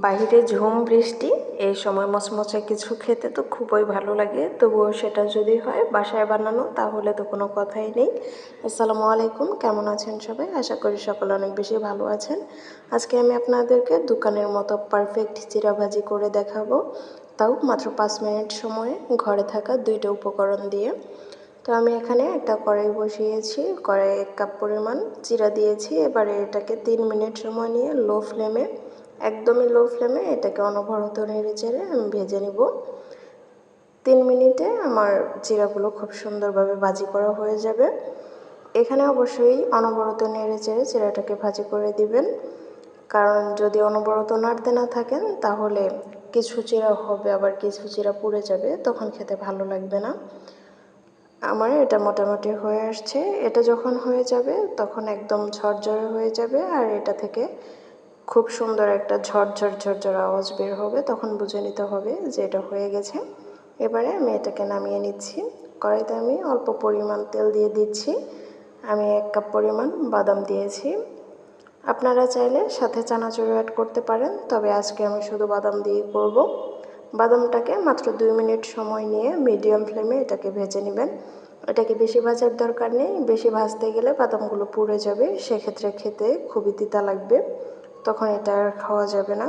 বাইরে ঝুম, বৃষ্টি, এই সময় মচমচে কিছু খেতে তো খুবই ভালো লাগে। তবুও সেটা যদি হয় বাসায় বানানো, তাহলে তো কোনো কথাই নেই। আসসালামু আলাইকুম, কেমন আছেন সবাই? আশা করি সকলে অনেক বেশি ভালো আছেন। আজকে আমি আপনাদেরকে দোকানের মতো পারফেক্ট চিরা ভাজি করে দেখাবো। তাও মাত্র পাঁচ মিনিট সময়ে ঘরে থাকা দুইটা উপকরণ দিয়ে। তো আমি এখানে একটা কড়াই বসিয়েছি কড়াই এক কাপ পরিমাণ চিরা দিয়েছি। এবারে এটাকে তিন মিনিট সময় নিয়ে লো ফ্লেমে একদমই লো ফ্লেমে এটাকে অনবরত নেড়ে চেড়ে আমি ভেজে নিব। তিন মিনিটে আমার জিরাগুলো খুব সুন্দরভাবে ভাজি করা হয়ে যাবে। এখানে অবশ্যই অনবরত নেড়ে চেড়ে চিরাটাকে ভাজি করে দিবেন। কারণ যদি অনবরত নাড়তে না থাকেন, তাহলে কিছু চিরা হবে, আবার কিছু চিরা পুড়ে যাবে, তখন খেতে ভালো লাগবে না। আমার এটা মোটামুটি হয়ে আসছে। এটা যখন হয়ে যাবে, তখন একদম ঝরঝরে হয়ে যাবে, আর এটা থেকে খুব সুন্দর একটা ঝরঝর ঝরঝর আওয়াজ বের হবে, তখন বুঝে নিতে হবে যে এটা হয়ে গেছে। এবারে আমি এটাকে নামিয়ে নিচ্ছি। কড়াইতে আমি অল্প পরিমাণ তেল দিয়ে দিচ্ছি। আমি এক কাপ পরিমাণ বাদাম দিয়েছি। আপনারা চাইলে সাথে চানাচুর অ্যাড করতে পারেন, তবে আজকে আমি শুধু বাদাম দিয়ে করব। বাদামটাকে মাত্র দুই মিনিট সময় নিয়ে মিডিয়াম ফ্লেমে এটাকে ভেজে নেবেন। এটাকে বেশি ভাজার দরকার নেই। বেশি ভাজতে গেলে বাদামগুলো পুড়ে যাবে। সেক্ষেত্রে খেতে খুবই তিতা লাগবে। তখন এটা আর খাওয়া যাবে না।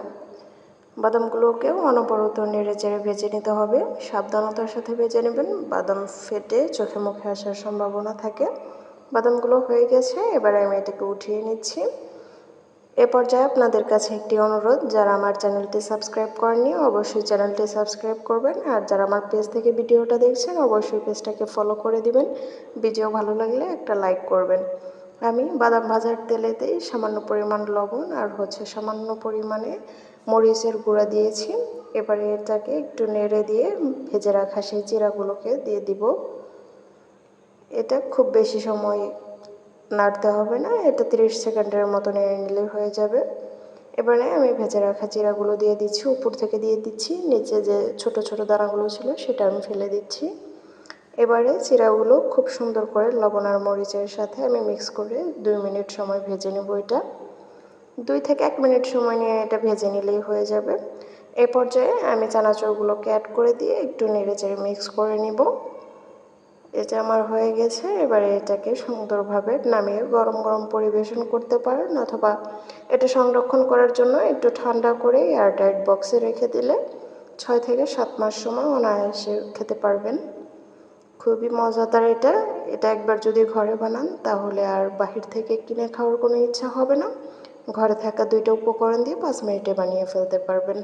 বাদামগুলোকেও অনবরত নেড়ে চেড়ে ভেজে নিতে হবে। সাবধানতার সাথে ভেজে নেবেন। বাদাম ফেটে চোখে মুখে আসার সম্ভাবনা থাকে। বাদামগুলো হয়ে গেছে, এবার আমি এটাকে উঠিয়ে নিচ্ছি। এ পর্যায়ে আপনাদের কাছে একটি অনুরোধ, যারা আমার চ্যানেলটি সাবস্ক্রাইব করেননি, অবশ্যই চ্যানেলটি সাবস্ক্রাইব করবেন। আর যারা আমার পেজ থেকে ভিডিওটা দেখছেন, অবশ্যই পেজটাকে ফলো করে দিবেন। ভিডিও ভালো লাগলে একটা লাইক করবেন। আমি বাদাম ভাজার তেলেতেই সামান্য পরিমাণ লবণ আর হচ্ছে সামান্য পরিমাণে মরিচের গুঁড়া দিয়েছি। এবারে এটাকে একটু নেড়ে দিয়ে ভেজে রাখা সেই জিরাগুলোকে দিয়ে দিব। এটা খুব বেশি সময় নাড়তে হবে না, এটা তিরিশ সেকেন্ডের মতো নেড়ে নিলে হয়ে যাবে। এবারে আমি ভেজে রাখা জিরাগুলো দিয়ে দিচ্ছি, উপর থেকে দিয়ে দিচ্ছি, নিচে যে ছোট ছোট দানাগুলো ছিল সেটা আমি ফেলে দিচ্ছি। এবারে চিরাগুলো খুব সুন্দর করে লবণ আর মরিচের সাথে আমি মিক্স করে দুই মিনিট সময় ভেজে নেব এটা। দুই থেকে এক মিনিট সময় নিয়ে এটা ভেজে নিলেই হয়ে যাবে। এ পর্যায়ে আমি চানাচুরগুলোকে অ্যাড করে দিয়ে একটু নেড়ে চেড়ে মিক্স করে নিব। এটা আমার হয়ে গেছে। এবারে এটাকে সুন্দরভাবে নামিয়ে গরম গরম পরিবেশন করতে পারেন অথবা এটা সংরক্ষণ করার জন্য একটু ঠান্ডা করে এয়ারটাইট বক্সে রেখে দিলে ছয় থেকে সাত মাস সময় অনায়াসে খেতে পারবেন। খুবই মজাদার এটা। এটা একবার যদি ঘরে বানান, তাহলে আর বাহির থেকে কিনে খাওয়ার কোনো ইচ্ছা হবে না। ঘরে থাকা দুইটা উপকরণ দিয়ে পাঁচ মিনিটে বানিয়ে ফেলতে পারবেন।